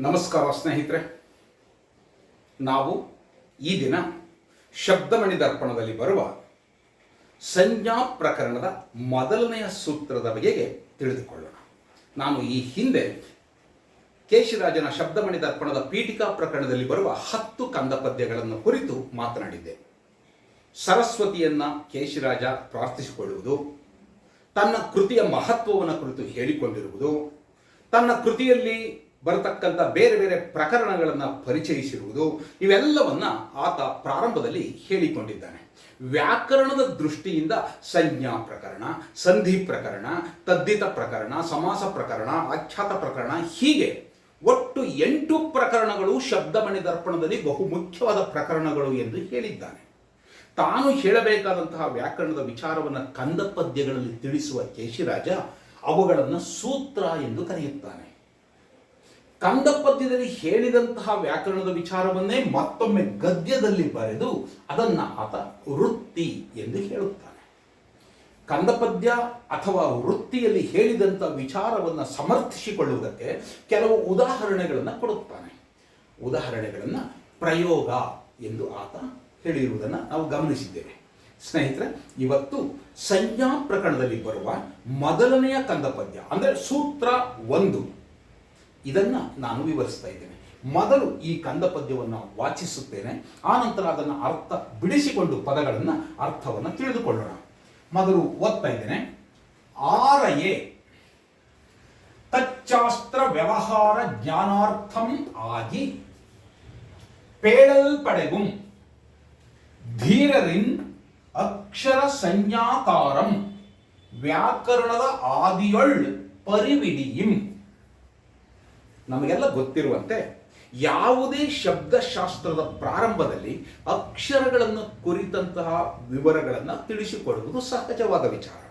ನಮಸ್ಕಾರ ಸ್ನೇಹಿತರೆ. ನಾವು ಈ ದಿನ ಶಬ್ದಮಣಿ ದರ್ಪಣದಲ್ಲಿ ಬರುವ ಸಂಜ್ಞಾ ಪ್ರಕರಣದ ಮೊದಲನೆಯ ಸೂತ್ರದ ಬಗೆಗೆ ತಿಳಿದುಕೊಳ್ಳೋಣ. ನಾನು ಈ ಹಿಂದೆ ಕೇಶಿರಾಜನ ಶಬ್ದಮಣಿ ದರ್ಪಣದ ಪೀಠಿಕಾ ಪ್ರಕರಣದಲ್ಲಿ ಬರುವ ಹತ್ತು ಕಂದ ಪದ್ಯಗಳನ್ನು ಕುರಿತು ಮಾತನಾಡಿದ್ದೆ. ಸರಸ್ವತಿಯನ್ನ ಕೇಶಿರಾಜ ಪ್ರಾರ್ಥಿಸಿಕೊಳ್ಳುವುದು, ತನ್ನ ಕೃತಿಯ ಮಹತ್ವವನ್ನು ಕುರಿತು ಹೇಳಿಕೊಂಡಿರುವುದು, ತನ್ನ ಕೃತಿಯಲ್ಲಿ ಬರತಕ್ಕಂಥ ಬೇರೆ ಬೇರೆ ಪ್ರಕರಣಗಳನ್ನು ಪರಿಚಯಿಸಿರುವುದು ಇವೆಲ್ಲವನ್ನ ಆತ ಪ್ರಾರಂಭದಲ್ಲಿ ಹೇಳಿಕೊಂಡಿದ್ದಾನೆ. ವ್ಯಾಕರಣದ ದೃಷ್ಟಿಯಿಂದ ಸಂಜ್ಞಾ ಪ್ರಕರಣ, ಸಂಧಿ ಪ್ರಕರಣ ತದ್ದಿತ ಪ್ರಕರಣ, ಸಮಾಸ ಪ್ರಕರಣ, ಆಖ್ಯಾತ ಪ್ರಕರಣ ಹೀಗೆ ಒಟ್ಟು ಎಂಟು ಪ್ರಕರಣಗಳು ಶಬ್ದಮಣಿ ದರ್ಪಣದಲ್ಲಿ ಬಹು ಮುಖ್ಯವಾದ ಪ್ರಕರಣಗಳು ಎಂದು ಹೇಳಿದ್ದಾನೆ. ತಾನು ಹೇಳಬೇಕಾದಂತಹ ವ್ಯಾಕರಣದ ವಿಚಾರವನ್ನು ಕಂದ ಪದ್ಯಗಳಲ್ಲಿ ತಿಳಿಸುವ ಕೇಶಿರಾಜ ಅವುಗಳನ್ನು ಸೂತ್ರ ಎಂದು ಕರೆಯುತ್ತಾನೆ. ಕಂದ ಪದ್ಯದಲ್ಲಿ ಹೇಳಿದಂತಹ ವ್ಯಾಕರಣದ ವಿಚಾರವನ್ನೇ ಮತ್ತೊಮ್ಮೆ ಗದ್ಯದಲ್ಲಿ ಬರೆದು ಅದನ್ನ ಆತ ವೃತ್ತಿ ಎಂದು ಹೇಳುತ್ತಾನೆ. ಕಂದಪದ್ಯ ಅಥವಾ ವೃತ್ತಿಯಲ್ಲಿ ಹೇಳಿದಂಥ ವಿಚಾರವನ್ನು ಸಮರ್ಥಿಸಿಕೊಳ್ಳುವುದಕ್ಕೆ ಕೆಲವು ಉದಾಹರಣೆಗಳನ್ನು ಕೊಡುತ್ತಾನೆ. ಉದಾಹರಣೆಗಳನ್ನು ಪ್ರಯೋಗ ಎಂದು ಆತ ಹೇಳಿರುವುದನ್ನು ನಾವು ಗಮನಿಸಿದ್ದೇವೆ. ಸ್ನೇಹಿತರೆ, ಇವತ್ತು ಸಂಜ್ಞಾ ಪ್ರಕರಣದಲ್ಲಿ ಬರುವ ಮೊದಲನೆಯ ಕಂದಪದ್ಯ ಅಂದರೆ ಸೂತ್ರ ಒಂದು. ಇದನ್ನ ನಾನು ವಿವರಿಸ್ತಾ ಇದ್ದೇನೆ. ಮೊದಲು ಈ ಕಂದ ಪದ್ಯವನ್ನು ವಾಚಿಸುತ್ತೇನೆ ಆನಂತರ ಅದನ್ನು ಅರ್ಥ ಬಿಡಿಸಿಕೊಂಡು ಪದಗಳನ್ನು ಅರ್ಥವನ್ನು ತಿಳಿದುಕೊಳ್ಳೋಣ. ಮೊದಲು ಓದ್ತಾ ಇದ್ದೇನೆ. ಆರಯೇ ತಚ್ಚಾಸ್ತ್ರ ವ್ಯವಹಾರ ಜ್ಞಾನಾರ್ಥಂ ಆಗಿ ಪೇಳಲ್ಪಡೆಗುಂ ಧೀರರಿನ್ ಅಕ್ಷರ ಸಂಜ್ಞಾತಾರಂ ವ್ಯಾಕರಣದ ಆದಿಯೊಳ್ ಪರಿವಿಡಿಯಿಂ. ನಮಗೆಲ್ಲ ಗೊತ್ತಿರುವಂತೆ ಯಾವುದೇ ಶಬ್ದಶಾಸ್ತ್ರದ ಪ್ರಾರಂಭದಲ್ಲಿ ಅಕ್ಷರಗಳನ್ನು ಕುರಿತಂತಹ ವಿವರಗಳನ್ನು ತಿಳಿಸಿಕೊಡುವುದು ಸಹಜವಾದ ವಿಚಾರ.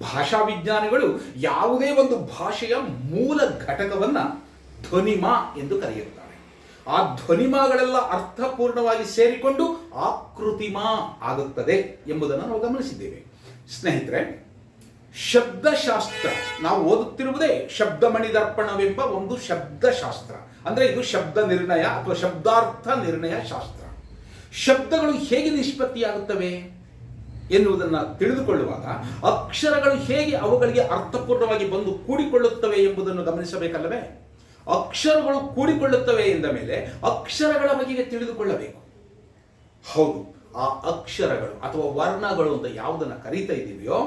ಭಾಷಾ ವಿಜ್ಞಾನಿಗಳು ಯಾವುದೇ ಒಂದು ಭಾಷೆಯ ಮೂಲ ಘಟಕವನ್ನು ಧ್ವನಿಮಾ ಎಂದು ಕರೆಯುತ್ತಾರೆ. ಆ ಧ್ವನಿಮಾಗಳೆಲ್ಲ ಅರ್ಥಪೂರ್ಣವಾಗಿ ಸೇರಿಕೊಂಡು ಆಕೃತಿಮಾ ಆಗುತ್ತದೆ ಎಂಬುದನ್ನು ನಾವು ಗಮನಿಸಿದ್ದೇವೆ. ಸ್ನೇಹಿತರೆ ಶಬ್ದಶಾಸ್ತ್ರ. ನಾವು ಓದುತ್ತಿರುವುದೇ ಶಬ್ದಮಣಿ ದರ್ಪಣವೆಂಬ ಒಂದು ಶಬ್ದಶಾಸ್ತ್ರ. ಅಂದ್ರೆ ಇದು ಶಬ್ದ ನಿರ್ಣಯ ಅಥವಾ ಶಬ್ದಾರ್ಥ ನಿರ್ಣಯ ಶಾಸ್ತ್ರ. ಶಬ್ದಗಳು ಹೇಗೆ ನಿಷ್ಪತ್ತಿಯಾಗುತ್ತವೆ ಎನ್ನುವುದನ್ನು ತಿಳಿದುಕೊಳ್ಳುವಾಗ ಅಕ್ಷರಗಳು ಹೇಗೆ ಅವುಗಳಿಗೆ ಅರ್ಥಪೂರ್ಣವಾಗಿ ಬಂದು ಕೂಡಿಕೊಳ್ಳುತ್ತವೆ ಎಂಬುದನ್ನು ಗಮನಿಸಬೇಕಲ್ಲವೇ? ಅಕ್ಷರಗಳು ಕೂಡಿಕೊಳ್ಳುತ್ತವೆ ಎಂದ ಮೇಲೆ ಅಕ್ಷರಗಳ ಬಗೆಗೆ ತಿಳಿದುಕೊಳ್ಳಬೇಕು. ಹೌದು, ಆ ಅಕ್ಷರಗಳು ಅಥವಾ ವರ್ಣಗಳು ಅಂತ ಯಾವುದನ್ನು ಕರೀತಾ ಇದ್ದೀವಿಯೋ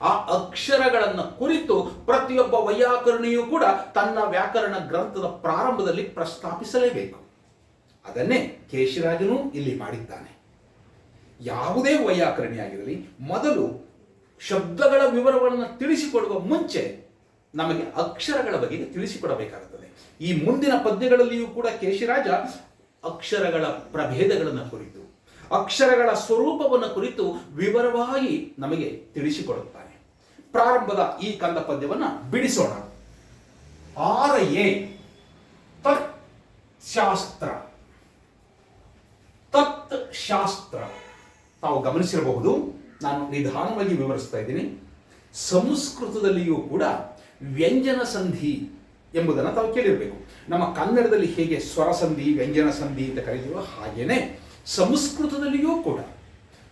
ಆ ಅಕ್ಷರಗಳನ್ನು ಕುರಿತು ಪ್ರತಿಯೊಬ್ಬ ವೈಯಾಕರಣಿಯೂ ಕೂಡ ತನ್ನ ವ್ಯಾಕರಣ ಗ್ರಂಥದ ಪ್ರಾರಂಭದಲ್ಲಿ ಪ್ರಸ್ತಾಪಿಸಲೇಬೇಕು. ಅದನ್ನೇ ಕೇಶಿರಾಜನು ಇಲ್ಲಿ ಮಾಡಿದ್ದಾನೆ. ಯಾವುದೇ ವೈಯಾಕರಣಿಯಾಗಿರಲಿ, ಮೊದಲು ಶಬ್ದಗಳ ವಿವರಗಳನ್ನು ತಿಳಿಸಿಕೊಡುವ ಮುಂಚೆ ನಮಗೆ ಅಕ್ಷರಗಳ ಬಗ್ಗೆ ತಿಳಿಸಿಕೊಡಬೇಕಾಗುತ್ತದೆ. ಈ ಮುಂದಿನ ಪದ್ಯಗಳಲ್ಲಿಯೂ ಕೂಡ ಕೇಶಿರಾಜ ಅಕ್ಷರಗಳ ಪ್ರಭೇದಗಳನ್ನು ಕುರಿತು, ಅಕ್ಷರಗಳ ಸ್ವರೂಪವನ್ನು ಕುರಿತು ವಿವರವಾಗಿ ನಮಗೆ ತಿಳಿಸಿಕೊಡುತ್ತಾನೆ. ಪ್ರಾರಂಭದ ಈ ಕಂದ ಪದ್ಯವನ್ನ ಬಿಡಿಸೋಣ. ಆರಯೇ ತತ್ ಶಾಸ್ತ್ರ. ತತ್ ಶಾಸ್ತ್ರ. ತಾವು ಗಮನಿಸಿರಬಹುದು, ನಾನು ನಿಧಾನವಾಗಿ ವಿವರಿಸ್ತಾ ಇದ್ದೀನಿ. ಸಂಸ್ಕೃತದಲ್ಲಿಯೂ ಕೂಡ ವ್ಯಂಜನ ಸಂಧಿ ಎಂಬುದನ್ನು ತಾವು ಕೇಳಿರಬೇಕು. ನಮ್ಮ ಕನ್ನಡದಲ್ಲಿ ಹೇಗೆ ಸ್ವರ ಸಂಧಿ, ವ್ಯಂಜನ ಸಂಧಿ ಅಂತ ಕರೀತೀವೋ ಹಾಗೇನೆ ಸಂಸ್ಕೃತದಲ್ಲಿಯೂ ಕೂಡ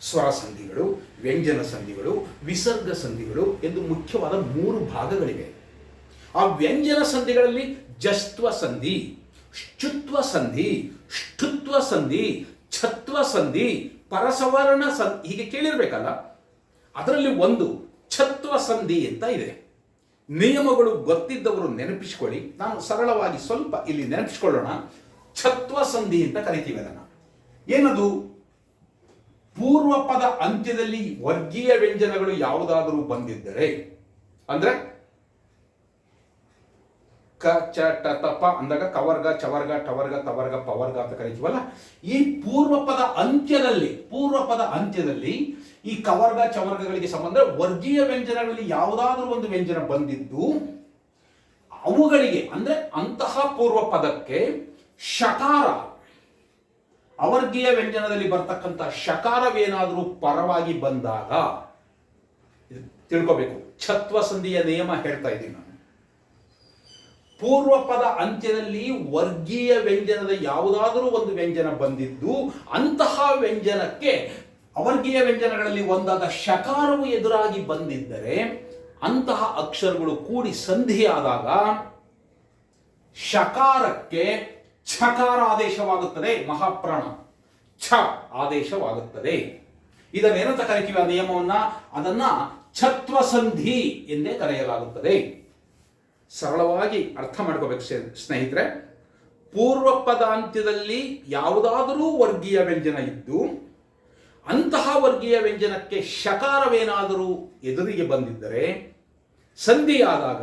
ಸ್ವರ ಸಂಧಿಗಳು ವ್ಯಂಜನ ಸಂಧಿಗಳು, ವಿಸರ್ಗ ಸಂಧಿಗಳು ಎಂದು ಮುಖ್ಯವಾದ ಮೂರು ಭಾಗಗಳಿವೆ. ಆ ವ್ಯಂಜನ ಸಂಧಿಗಳಲ್ಲಿ ಜಸ್ತ್ವ ಸಂಧಿ ಶುತ್ವ ಸಂಧಿ, ಷ್ಠುತ್ವ ಸಂಧಿ, ಛತ್ವ ಸಂಧಿ, ಪರಸವರ್ಣ ಸಂಧಿ ಹೀಗೆ ಕೇಳಿರ್ಬೇಕಲ್ಲ? ಅದರಲ್ಲಿ ಒಂದು ಛತ್ವ ಸಂಧಿ ಅಂತ ಇದೆ. ನಿಯಮಗಳು ಗೊತ್ತಿದ್ದವರು ನೆನಪಿಸಿಕೊಳ್ಳಿ. ನಾನು ಸರಳವಾಗಿ ಸ್ವಲ್ಪ ಇಲ್ಲಿ ನೆನಪಿಸಿಕೊಳ್ಳೋಣ. ಛತ್ವ ಸಂಧಿ ಅಂತ ಕರಿತೀವಿ ಅದನ್ನು. ಏನದು? ಪೂರ್ವ ಪದ ಅಂತ್ಯದಲ್ಲಿ ವರ್ಗೀಯ ವ್ಯಂಜನಗಳು ಯಾವುದಾದರೂ ಬಂದಿದ್ದರೆ, ಅಂದ್ರೆ ಕ, ಚ, ಟ ತಪ ಅಂದಾಗ ಕವರ್ಗ, ಚವರ್ಗ, ಟವರ್ಗ, ತವರ್ಗ, ಪವರ್ಗ ಅಂತ ಕರಿತೀವಲ್ಲ? ಈ ಪೂರ್ವ ಪದ ಅಂತ್ಯದಲ್ಲಿ, ಪೂರ್ವಪದ ಅಂತ್ಯದಲ್ಲಿ ಈ ಕವರ್ಗ, ಚವರ್ಗಗಳಿಗೆ ಸಂಬಂಧ ವರ್ಗೀಯ ವ್ಯಂಜನಗಳಲ್ಲಿ ಯಾವುದಾದ್ರೂ ಒಂದು ವ್ಯಂಜನ ಬಂದಿದ್ದು, ಅವುಗಳಿಗೆ, ಅಂದ್ರೆ ಅಂತಹ ಪೂರ್ವ ಪದಕ್ಕೆ ಶಕಾರ ಅವರ್ಗೀಯ ವ್ಯಂಜನದಲ್ಲಿ ಬರ್ತಕ್ಕಂಥ ಶಕಾರವೇನಾದರೂ ಪರವಾಗಿ ಬಂದಾಗ ತಿಳ್ಕೋಬೇಕು. ಛತ್ವ ಸಂಧಿಯ ನಿಯಮ ಹೇಳ್ತಾ ಇದ್ದೀನಿ ನಾನು. ಪೂರ್ವ ಪದ ಅಂತ್ಯದಲ್ಲಿ ವರ್ಗೀಯ ವ್ಯಂಜನದ ಯಾವುದಾದರೂ ಒಂದು ವ್ಯಂಜನ ಬಂದಿದ್ದು, ಅಂತಹ ವ್ಯಂಜನಕ್ಕೆ ಅವರ್ಗೀಯ ವ್ಯಂಜನಗಳಲ್ಲಿ ಒಂದಾದ ಶಕಾರವು ಎದುರಾಗಿ ಬಂದಿದ್ದರೆ, ಅಂತಹ ಅಕ್ಷರಗಳು ಕೂಡಿ ಸಂಧಿಯಾದಾಗ ಶಕಾರಕ್ಕೆ ಛಕಾರ ಆದೇಶವಾಗುತ್ತದೆ, ಮಹಾಪ್ರಾಣ. ಛ ಆದೇಶವಾಗುತ್ತದೆ. ಇದನ್ನೇನಂತ ಕರಿತೀವಿ? ಆ ನಿಯಮವನ್ನ, ಅದನ್ನ ಛತ್ವ ಸಂಧಿ ಎಂದೇ ಕರೆಯಲಾಗುತ್ತದೆ. ಸರಳವಾಗಿ ಅರ್ಥ ಮಾಡ್ಕೋಬೇಕು ಸ್ನೇಹಿತರೆ. ಪೂರ್ವ ಪದಾಂತ್ಯದಲ್ಲಿ ಯಾವುದಾದರೂ ವರ್ಗೀಯ ವ್ಯಂಜನ ಇದ್ದು, ಅಂತಹ ವರ್ಗೀಯ ವ್ಯಂಜನಕ್ಕೆ ಶಕಾರವೇನಾದರೂ ಎದುರಿಗೆ ಬಂದಿದ್ದರೆ, ಸಂಧಿಯಾದಾಗ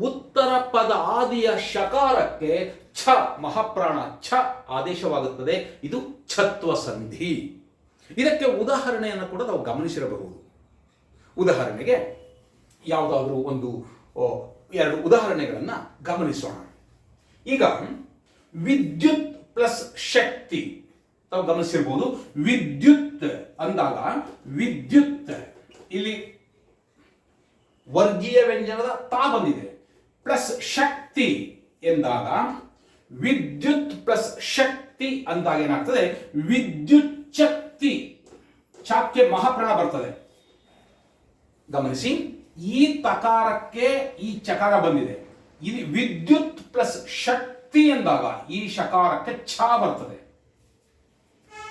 ಉತ್ತರ ಪದ ಆದಿಯ ಶಕಾರಕ್ಕೆ ಛ ಮಹಾಪ್ರಾಣ ಛ ಆದೇಶವಾಗುತ್ತದೆ. ಇದು ಛತ್ವ ಸಂಧಿ. ಇದಕ್ಕೆ ಉದಾಹರಣೆಯನ್ನು ಕೂಡ ನಾವು ಗಮನಿಸಿರಬಹುದು. ಉದಾಹರಣೆಗೆ ಯಾವುದಾದ್ರೂ ಒಂದು ಎರಡು ಉದಾಹರಣೆಗಳನ್ನು ಗಮನಿಸೋಣ. ಈಗ ವಿದ್ಯುತ್ ಪ್ಲಸ್ ಶಕ್ತಿ. ನಾವು ಗಮನಿಸಿರ್ಬೋದು ವಿದ್ಯುತ್ ಅಂದಾಗ ವಿದ್ಯುತ್ ಇಲ್ಲಿ ವರ್ಗೀಯ ವ್ಯಂಜನದ ತಾ ಬಂದಿದೆ. ಪ್ಲಸ್ ಶಕ್ತಿ ಎಂದಾಗ ವಿದ್ಯುತ್ ಪ್ಲಸ್ ಶಕ್ತಿ ಅಂದಾಗ ಏನಾಗ್ತದೆ? ವಿದ್ಯುತ್ ಶಕ್ತಿ. ಚಾಕ್ಯ ಮಹಾಪ್ರಾಣ ಬರ್ತದೆ. ಗಮನಿಸಿ, ಈ ತಕಾರಕ್ಕೆ ಈ ಚಕಾರ ಬಂದಿದೆ. ಇಲ್ಲಿ ವಿದ್ಯುತ್ ಪ್ಲಸ್ ಶಕ್ತಿ ಎಂದಾಗ ಈ ಶಕಾರಕ್ಕೆ ಛ ಬರ್ತದೆ.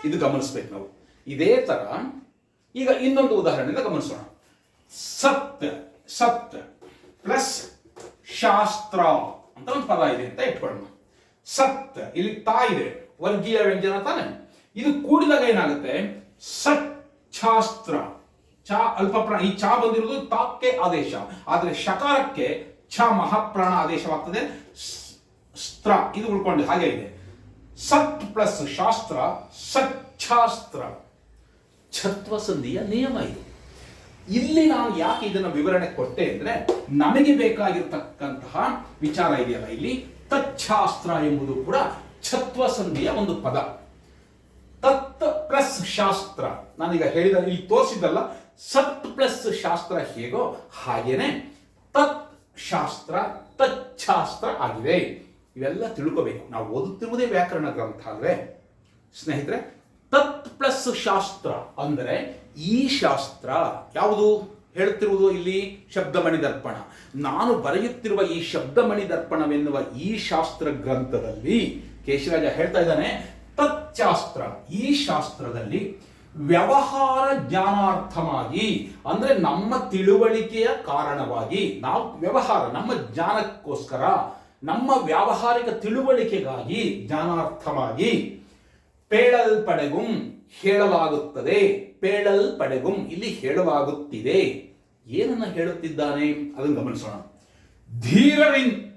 ಇದು ಗಮನಿಸ್ಬೇಕು ನಾವು. ಇದೇ ತರ, ಈಗ ಇನ್ನೊಂದು ಉದಾಹರಣೆಯಿಂದ ಗಮನಿಸೋಣ. ಸತ್ ಸತ್ ಪ್ಲಸ್ ಶಾಸ್ತ್ರ ಅಂತ ಒಂದು ಪದ ಇದೆ ಅಂತ ಇಟ್ಕೊಳ್ಳೋಣ. ಸತ್. ಇಲ್ಲಿ ತಾ ಇದೆ. ವರ್ಗೀಯ ವ್ಯಂಜನ ತಾನೆ. ಇದು ಕೂಡಿದಾಗ ಏನಾಗುತ್ತೆ? ಸತ್ ಛಾಸ್ತ್ರ ಚ ಅಲ್ಪ ಪ್ರಾಣ ಈ ಚಾ ಬಂದಿರೋದು ತಾಕ್ಕೆ ಆದೇಶ. ಆದ್ರೆ ಶಕಾರಕ್ಕೆ ಛ ಮಹಾಪ್ರಾಣ ಆದೇಶವಾಗ್ತದೆ. ಸ್ತ್ರ. ಇದು ಉಳ್ಕೊಂಡು. ಹಾಗೆ ಇದೆ. ಸತ್ ಪ್ಲಸ್ ಶಾಸ್ತ್ರ, ಸಚ್ಛಾಸ್ತ್ರ. ಛತ್ವ ಸಂಧಿಯ ನಿಯಮ ಇದು. ಇಲ್ಲಿ ನಾನು ಯಾಕೆ ಇದನ್ನ ವಿವರಣೆ ಕೊಟ್ಟೆ ಅಂದ್ರೆ, ನಮಗೆ ಬೇಕಾಗಿರ್ತಕ್ಕಂತಹ ವಿಚಾರ ಇದೆಯಲ್ಲ ಇಲ್ಲಿ. ತಚ್ಛಾಸ್ತ್ರ ಎಂಬುದು ಕೂಡ ಛತ್ವ ಸಂಧಿಯ ಒಂದು ಪದ. ತತ್ ಪ್ಲಸ್ ಶಾಸ್ತ್ರ. ನಾನೀಗ ಹೇಳಿದ, ಇಲ್ಲಿ ತೋರಿಸಿದ್ದಲ್ಲ, ಸತ್ ಪ್ಲಸ್ ಶಾಸ್ತ್ರ ಹೇಗೋ ಹಾಗೇನೆ ತತ್ ಶಾಸ್ತ್ರ, ತಚ್ಛಾಸ್ತ್ರ ಆಗಿದೆ ಇವೆಲ್ಲ ತಿಳ್ಕೋಬೇಕು. ನಾವು ಓದುತ್ತಿರುವುದೇ ವ್ಯಾಕರಣ ಗ್ರಂಥ ಅಲ್ವೇ? ಸ್ನೇಹಿತರೆ, ತತ್ ಪ್ಲಸ್ ಶಾಸ್ತ್ರ ಅಂದರೆ ಈ ಶಾಸ್ತ್ರ ಯಾವುದು? ಹೇಳುತ್ತಿರುವುದು ಇಲ್ಲಿ ಶಬ್ದಮಣಿ ದರ್ಪಣ. ನಾನು ಬರೆಯುತ್ತಿರುವ ಈ ಶಬ್ದಮಣಿ ದರ್ಪಣವೆನ್ನುವ ಈ ಶಾಸ್ತ್ರ ಗ್ರಂಥದಲ್ಲಿ ಕೇಶರಾಜ ಹೇಳ್ತಾ ಇದ್ದಾನೆ ತಚ್ಚಾಸ್ತ್ರ ಈ ಶಾಸ್ತ್ರದಲ್ಲಿ ವ್ಯವಹಾರ ಜ್ಞಾನಾರ್ಥವಾಗಿ, ಅಂದ್ರೆ ನಮ್ಮ ತಿಳುವಳಿಕೆಯ ಕಾರಣವಾಗಿ, ನಾವು ವ್ಯವಹಾರ, ನಮ್ಮ ಜ್ಞಾನಕ್ಕೋಸ್ಕರ, ನಮ್ಮ ವ್ಯಾವಹಾರಿಕ ತಿಳುವಳಿಕೆಗಾಗಿ ಜ್ಞಾನಾರ್ಥವಾಗಿ, ಪೇಳಲ್ಪಡೆಗುಂ ಹೇಳಲಾಗುತ್ತದೆ. ಪೇಳಲ್ಪಡೆಗುಂ ಇಲ್ಲಿ ಹೇಳುವಾಗುತ್ತಿದೆ. ಏನನ್ನ ಹೇಳುತ್ತಿದ್ದಾನೆ? ಅದನ್ನು ಗಮನಿಸೋಣ. ಧೀರರಿನ್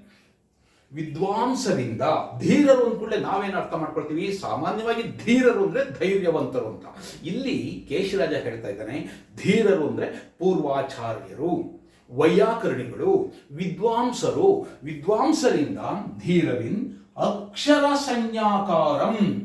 ವಿದ್ವಾಂಸರಿಂದ ಧೀರರು ಅಂದ್ಕೂಡಲೇ ನಾವೇನು ಅರ್ಥ ಮಾಡ್ಕೊಳ್ತೀವಿ? ಸಾಮಾನ್ಯವಾಗಿ ಧೀರರು ಅಂದ್ರೆ ಧೈರ್ಯವಂತರು ಅಂತ. ಇಲ್ಲಿ ಕೇಶರಾಜ ಹೇಳ್ತಾ ಇದ್ದಾನೆ, ಧೀರರು ಅಂದ್ರೆ ಪೂರ್ವಾಚಾರ್ಯರು, ವೈಯಾಕರಣಿಗಳು, ವಿದ್ವಾಂಸರು. ವಿದ್ವಾಂಸರಿಂದ ಧೀರವಿನ್ ಅಕ್ಷರ ಸಂಜ್ಞಾಕಾರಂ.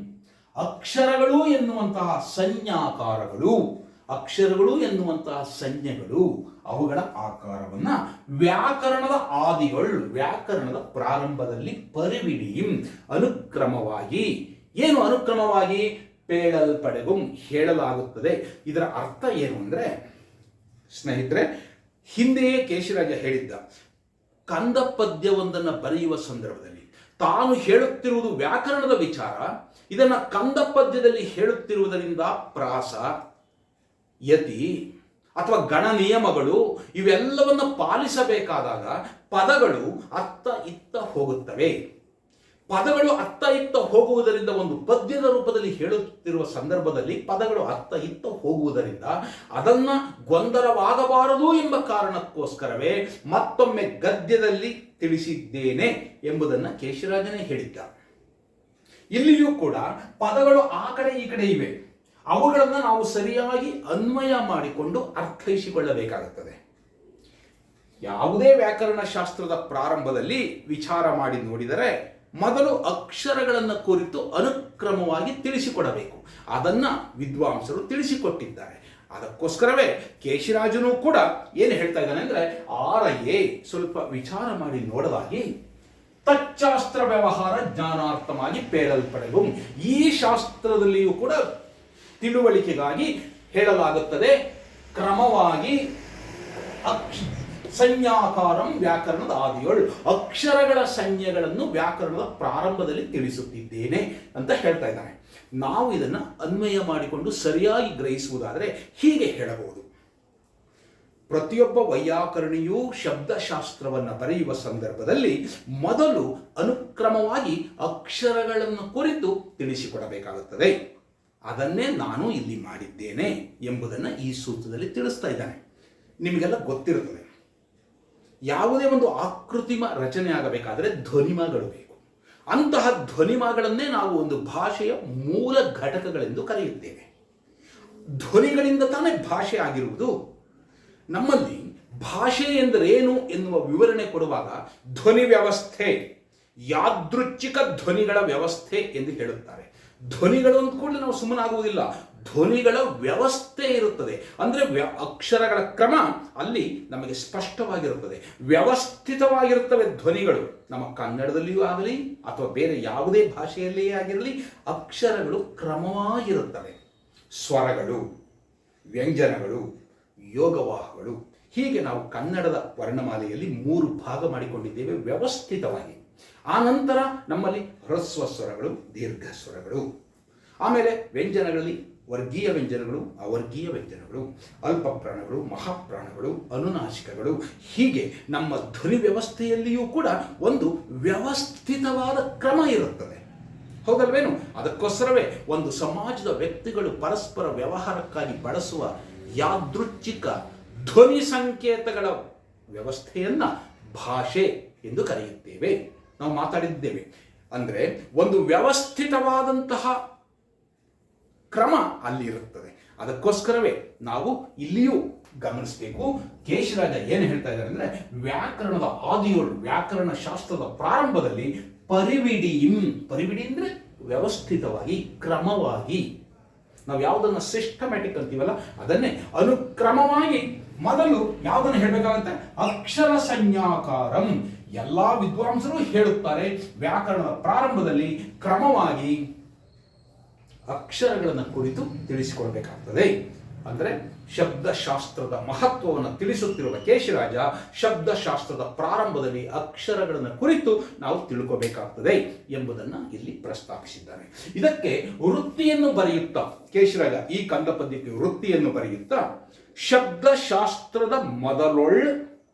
ಅಕ್ಷರಗಳು ಎನ್ನುವಂತಹ ಸಂಜ್ಞಾಕಾರಗಳು, ಅಕ್ಷರಗಳು ಎನ್ನುವಂತಹ ಸಂಜ್ಞೆಗಳು, ಅವುಗಳ ಆಕಾರವನ್ನು ವ್ಯಾಕರಣದ ಆದಿಗಳು ವ್ಯಾಕರಣದ ಪ್ರಾರಂಭದಲ್ಲಿ ಪರಿವಿಡಿಯಿಂ, ಅನುಕ್ರಮವಾಗಿ. ಏನು ಅನುಕ್ರಮವಾಗಿ? ಪೇಳಲ್ಪಡೆಗುಂ, ಹೇಳಲಾಗುತ್ತದೆ. ಇದರ ಅರ್ಥ ಏನು ಅಂದ್ರೆ, ಸ್ನೇಹಿತರೆ, ಹಿಂದೆಯೇ ಕೇಶರಾಜ ಹೇಳಿದ್ದ ಕಂದ ಪದ್ಯವೊಂದನ್ನು ಬರೆಯುವ ಸಂದರ್ಭದಲ್ಲಿ ತಾನು ಹೇಳುತ್ತಿರುವುದು ವ್ಯಾಕರಣದ ವಿಚಾರ, ಇದನ್ನು ಕಂದ ಪದ್ಯದಲ್ಲಿ ಹೇಳುತ್ತಿರುವುದರಿಂದ ಪ್ರಾಸ, ಯತಿ ಅಥವಾ ಗಣ ನಿಯಮಗಳು ಇವೆಲ್ಲವನ್ನು ಪಾಲಿಸಬೇಕಾದಾಗ ಪದಗಳು ಅತ್ತ ಇತ್ತ ಹೋಗುತ್ತವೆ. ಪದಗಳು ಅತ್ತ ಇತ್ತ ಹೋಗುವುದರಿಂದ ಒಂದು ಪದ್ಯದ ರೂಪದಲ್ಲಿ ಹೇಳುತ್ತಿರುವ ಸಂದರ್ಭದಲ್ಲಿ ಪದಗಳು ಅತ್ತ ಇತ್ತ ಹೋಗುವುದರಿಂದ ಅದನ್ನ ಗೊಂದಲವಾಗಬಾರದು ಎಂಬ ಕಾರಣಕ್ಕೋಸ್ಕರವೇ ಮತ್ತೊಮ್ಮೆ ಗದ್ಯದಲ್ಲಿ ತಿಳಿಸಿದ್ದೇನೆ ಎಂಬುದನ್ನು ಕೇಶರಾಜನೇ ಹೇಳಿದ್ದ ಇಲ್ಲಿಯೂ ಕೂಡ ಪದಗಳು ಆ ಕಡೆ ಈ ಕಡೆ ಇವೆ. ಅವುಗಳನ್ನು ನಾವು ಸರಿಯಾಗಿ ಅನ್ವಯ ಮಾಡಿಕೊಂಡು ಅರ್ಥೈಸಿಕೊಳ್ಳಬೇಕಾಗುತ್ತದೆ. ಯಾವುದೇ ವ್ಯಾಕರಣ ಶಾಸ್ತ್ರದ ಪ್ರಾರಂಭದಲ್ಲಿ ವಿಚಾರ ಮಾಡಿ ನೋಡಿದರೆ ಮೊದಲು ಅಕ್ಷರಗಳನ್ನು ಕುರಿತು ಅನುಕ್ರಮವಾಗಿ ತಿಳಿಸಿಕೊಡಬೇಕು. ಅದನ್ನ ವಿದ್ವಾಂಸರು ತಿಳಿಸಿಕೊಟ್ಟಿದ್ದಾರೆ. ಅದಕ್ಕೋಸ್ಕರವೇ ಕೇಶಿರಾಜನು ಕೂಡ ಏನು ಹೇಳ್ತಾ ಇದ್ದಾನೆ ಅಂದ್ರೆ ಎ ಸ್ವಲ್ಪ ವಿಚಾರ ಮಾಡಿ ನೋಡಲಾಗಿ. ತಚ್ಚಾಸ್ತ್ರ ವ್ಯವಹಾರ ಜ್ಞಾನಾರ್ಥವಾಗಿ ಪೇಳಲ್ಪಡೆವು ಈ ಶಾಸ್ತ್ರದಲ್ಲಿಯೂ ಕೂಡ ತಿಳುವಳಿಕೆಗಾಗಿ ಹೇಳಲಾಗುತ್ತದೆ, ಕ್ರಮವಾಗಿ ಅಕ್ಷ ಸಂಜ್ಞಾಕಾರಂ ವ್ಯಾಕರಣದ ಆದಿಯೊಳ್. ಅಕ್ಷರಗಳ ಸಂಜ್ಞೆಗಳನ್ನು ವ್ಯಾಕರಣದ ಪ್ರಾರಂಭದಲ್ಲಿ ತಿಳಿಸುತ್ತಿದ್ದೇನೆ ಅಂತ ಹೇಳ್ತಾ ಇದ್ದಾನೆ. ನಾವು ಇದನ್ನ ಅನ್ವಯ ಮಾಡಿಕೊಂಡು ಸರಿಯಾಗಿ ಗ್ರಹಿಸುವುದಾದರೆ ಹೀಗೆ ಹೇಳಬಹುದು. ಪ್ರತಿಯೊಬ್ಬ ವೈಯಾಕರಣಿಯೂ ಶಬ್ದಶಾಸ್ತ್ರವನ್ನು ಬರೆಯುವ ಸಂದರ್ಭದಲ್ಲಿ ಮೊದಲು ಅನುಕ್ರಮವಾಗಿ ಅಕ್ಷರಗಳನ್ನು ಕುರಿತು ತಿಳಿಸಿಕೊಡಬೇಕಾಗುತ್ತದೆ. ಅದನ್ನೇ ನಾನು ಇಲ್ಲಿ ಮಾಡಿದ್ದೇನೆ ಎಂಬುದನ್ನು ಈ ಸೂತ್ರದಲ್ಲಿ ತಿಳಿಸ್ತಾ ಇದ್ದಾನೆ. ನಿಮಗೆಲ್ಲ ಗೊತ್ತಿರುತ್ತದೆ. ಯಾವುದೇ ಒಂದು ಆಕೃತಿಮ ರಚನೆ ಆಗಬೇಕಾದರೆ ಧ್ವನಿಮಗಳು ಬೇಕು. ಅಂತಹ ಧ್ವನಿಮಗಳನ್ನೇ ನಾವು ಒಂದು ಭಾಷೆಯ ಮೂಲ ಘಟಕಗಳೆಂದು ಕರೆಯುತ್ತೇವೆ. ಧ್ವನಿಗಳಿಂದ ತಾನೇ ಭಾಷೆ ಆಗಿರುವುದು. ನಮ್ಮಲ್ಲಿ ಭಾಷೆ ಎಂದರೇನು ಎನ್ನುವ ವಿವರಣೆ ಕೊಡುವಾಗ ಧ್ವನಿ ವ್ಯವಸ್ಥೆ, ಯಾದೃಚ್ಛಿಕ ಧ್ವನಿಗಳ ವ್ಯವಸ್ಥೆ ಎಂದು ಹೇಳುತ್ತಾರೆ. ಧ್ವನಿಗಳು ಅಂದ ಕೂಡಲೇ ನಾವು ಸುಮ್ಮನಾಗುವುದಿಲ್ಲ. ಧ್ವನಿಗಳ ವ್ಯವಸ್ಥೆ ಇರುತ್ತದೆ. ಅಂದರೆ ವ್ಯ ಅಕ್ಷರಗಳ ಕ್ರಮ ಅಲ್ಲಿ ನಮಗೆ ಸ್ಪಷ್ಟವಾಗಿರುತ್ತದೆ. ವ್ಯವಸ್ಥಿತವಾಗಿರುತ್ತವೆ ಧ್ವನಿಗಳು. ನಮ್ಮ ಕನ್ನಡದಲ್ಲಿಯೂ ಆಗಲಿ ಅಥವಾ ಬೇರೆ ಯಾವುದೇ ಭಾಷೆಯಲ್ಲಿಯೇ ಆಗಿರಲಿ ಅಕ್ಷರಗಳು ಕ್ರಮವಾಗಿರುತ್ತವೆ. ಸ್ವರಗಳು, ವ್ಯಂಜನಗಳು ಯೋಗವಾಹಗಳು ಹೀಗೆ ನಾವು ಕನ್ನಡದ ವರ್ಣಮಾಲೆಯಲ್ಲಿ ಮೂರು ಭಾಗ ಮಾಡಿಕೊಂಡಿದ್ದೇವೆ ವ್ಯವಸ್ಥಿತವಾಗಿ. ಆ ನಂತರ ನಮ್ಮಲ್ಲಿ ಹ್ರಸ್ವ ಸ್ವರಗಳು, ದೀರ್ಘ ಸ್ವರಗಳು. ಆಮೇಲೆ ವ್ಯಂಜನಗಳಲ್ಲಿ ವರ್ಗೀಯ ವ್ಯಂಜನಗಳು, ಅವರ್ಗೀಯ ವ್ಯಂಜನಗಳು ಅಲ್ಪ ಪ್ರಾಣಗಳು ಮಹಾಪ್ರಾಣಗಳು ಅನುನಾಶಿಕಗಳು ಹೀಗೆ ನಮ್ಮ ಧ್ವನಿ ವ್ಯವಸ್ಥೆಯಲ್ಲಿಯೂ ಕೂಡ ಒಂದು ವ್ಯವಸ್ಥಿತವಾದ ಕ್ರಮ ಇರುತ್ತದೆ. ಹೌದಲ್ವೇನು? ಅದಕ್ಕೋಸ್ಕರವೇ ಒಂದು ಸಮಾಜದ ವ್ಯಕ್ತಿಗಳು ಪರಸ್ಪರ ವ್ಯವಹಾರಕ್ಕಾಗಿ ಬಳಸುವ ಯಾದೃಚ್ಛಿಕ ಧ್ವನಿ ಸಂಕೇತಗಳ ವ್ಯವಸ್ಥೆಯನ್ನ ಭಾಷೆ ಎಂದು ಕರೆಯುತ್ತೇವೆ. ನಾವು ಮಾತಾಡಿದ್ದೇವೆ. ಅಂದರೆ ಒಂದು ವ್ಯವಸ್ಥಿತವಾದಂತಹ ಕ್ರಮ ಅಲ್ಲಿ ಇರುತ್ತದೆ. ಅದಕ್ಕೋಸ್ಕರವೇ ನಾವು ಇಲ್ಲಿಯೂ ಗಮನಿಸಬೇಕು. ಕೇಶರಾಜ ಏನು ಹೇಳ್ತಾ ಇದ್ದಾರೆ ಅಂದರೆ ವ್ಯಾಕರಣದ ಆದಿಯೋಳು, ವ್ಯಾಕರಣ ಶಾಸ್ತ್ರದ ಪ್ರಾರಂಭದಲ್ಲಿ ಪರಿವಿಡಿ ಇಂ, ಪರಿವಿಡಿ ಅಂದರೆ ವ್ಯವಸ್ಥಿತವಾಗಿ, ಕ್ರಮವಾಗಿ. ನಾವು ಯಾವುದನ್ನು ಸಿಸ್ಟಮ್ಯಾಟಿಕ್ ಅಂತೀವಲ್ಲ, ಅದನ್ನೇ ಅನುಕ್ರಮವಾಗಿ ಮೊದಲು ಯಾವುದನ್ನು ಹೇಳಬೇಕಾಗುತ್ತೆ? ಅಕ್ಷರ ಸಂಜ್ಞಾಕಾರಂ. ಎಲ್ಲಾ ವಿದ್ವಾಂಸರು ಹೇಳುತ್ತಾರೆ ವ್ಯಾಕರಣದ ಪ್ರಾರಂಭದಲ್ಲಿ ಕ್ರಮವಾಗಿ ಅಕ್ಷರಗಳನ್ನು ಕುರಿತು ತಿಳಿಸಿಕೊಳ್ಬೇಕಾಗ್ತದೆ. ಅಂದರೆ ಶಬ್ದಶಾಸ್ತ್ರದ ಮಹತ್ವವನ್ನು ತಿಳಿಸುತ್ತಿರುವ ಕೇಶರಾಜ ಶಬ್ದಶಾಸ್ತ್ರದ ಪ್ರಾರಂಭದಲ್ಲಿ ಅಕ್ಷರಗಳನ್ನು ಕುರಿತು ನಾವು ತಿಳ್ಕೋಬೇಕಾಗ್ತದೆ ಎಂಬುದನ್ನು ಇಲ್ಲಿ ಪ್ರಸ್ತಾಪಿಸಿದ್ದಾರೆ. ಇದಕ್ಕೆ ವೃತ್ತಿಯನ್ನು ಬರೆಯುತ್ತಾ, ಕೇಶರಾಜ ಈ ಕಂದ ವೃತ್ತಿಯನ್ನು ಬರೆಯುತ್ತಾ, ಶಬ್ದಶಾಸ್ತ್ರದ ಮೊದಲೊಳ್,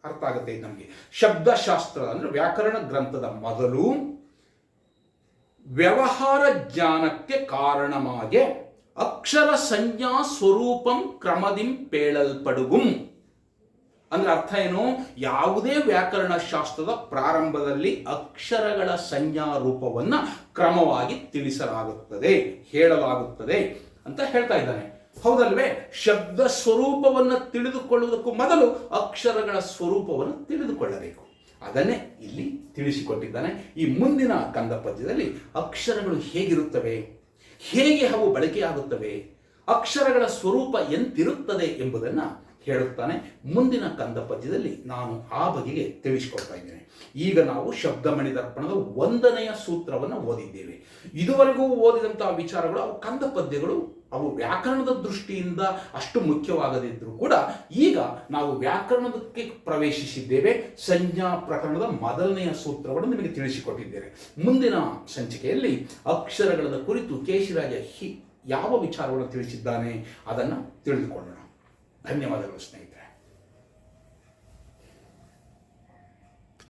ಅರ್ಥ ಆಗುತ್ತೆ ನಮಗೆ. ಶಬ್ದಶಾಸ್ತ್ರ ಅಂದ್ರೆ ವ್ಯಾಕರಣ ಗ್ರಂಥದ ಮೊದಲು ವ್ಯವಹಾರ ಜ್ಞಾನಕ್ಕೆ ಕಾರಣಮಾಗೆ ಅಕ್ಷರ ಸಂಜ್ಞಾ ಸ್ವರೂಪಂ ಕ್ರಮದಿಂ ಪೇಳಲ್ಪಡುಗುಂ. ಅಂದ್ರೆ ಅರ್ಥ ಏನು? ಯಾವುದೇ ವ್ಯಾಕರಣ ಶಾಸ್ತ್ರದ ಪ್ರಾರಂಭದಲ್ಲಿ ಅಕ್ಷರಗಳ ಸಂಜ್ಞಾ ರೂಪವನ್ನ ಕ್ರಮವಾಗಿ ತಿಳಿಸಲಾಗುತ್ತದೆ, ಹೇಳಲಾಗುತ್ತದೆ ಅಂತ ಹೇಳ್ತಾ ಇದ್ದಾನೆ. ಹೌದಲ್ವೇ? ಶಬ್ದ ಸ್ವರೂಪವನ್ನು ತಿಳಿದುಕೊಳ್ಳುವುದಕ್ಕೂ ಮೊದಲು ಅಕ್ಷರಗಳ ಸ್ವರೂಪವನ್ನು ತಿಳಿದುಕೊಳ್ಳಬೇಕು. ಅದನ್ನೇ ಇಲ್ಲಿ ತಿಳಿಸಿಕೊಟ್ಟಿದ್ದಾನೆ. ಈ ಮುಂದಿನ ಕಂದ ಪದ್ಯದಲ್ಲಿ ಅಕ್ಷರಗಳು ಹೇಗಿರುತ್ತವೆ? ಹೇಗೆ ಅವು ಬಳಕೆಯಾಗುತ್ತವೆ? ಅಕ್ಷರಗಳ ಸ್ವರೂಪ ಎಂತಿರುತ್ತದೆ ಎಂಬುದನ್ನು ಹೇಳುತ್ತಾನೆ. ಮುಂದಿನ ಕಂದ ಪದ್ಯದಲ್ಲಿ ನಾನು ಆ ಬಗೆಗೆ ತಿಳಿಸಿಕೊಡ್ತಾ ಇದ್ದೇನೆ. ಈಗ ನಾವು ಶಬ್ದಮಣಿ ದರ್ಪಣದ ಒಂದನೆಯ ಸೂತ್ರವನ್ನು ಓದಿದ್ದೇವೆ. ಇದುವರೆಗೂ ಓದಿದಂತಹ ವಿಚಾರಗಳು ಅವು ಕಂದ ಪದ್ಯಗಳು ಅವು ವ್ಯಾಕರಣದ ದೃಷ್ಟಿಯಿಂದ ಅಷ್ಟು ಮುಖ್ಯವಾಗದಿದ್ದರೂ ಕೂಡ ಈಗ ನಾವು ವ್ಯಾಕರಣಕ್ಕೆ ಪ್ರವೇಶಿಸಿದ್ದೇವೆ. ಸಂಜ್ಞಾ ಪ್ರಕರಣದ ಮೊದಲನೆಯ ಸೂತ್ರವನ್ನು ನಿಮಗೆ ತಿಳಿಸಿಕೊಟ್ಟಿದ್ದೇನೆ. ಮುಂದಿನ ಸಂಚಿಕೆಯಲ್ಲಿ ಅಕ್ಷರಗಳ ಕುರಿತು ಕೇಶಿರಾಜ ಹಿ ಯಾವ ವಿಚಾರವನ್ನು ತಿಳಿಸಿದ್ದಾನೆ ಅದನ್ನು ತಿಳಿದುಕೊಳ್ಳೋಣ. ಧನ್ಯವಾದಗಳು ಸ್ನೇಹಿತರೆ.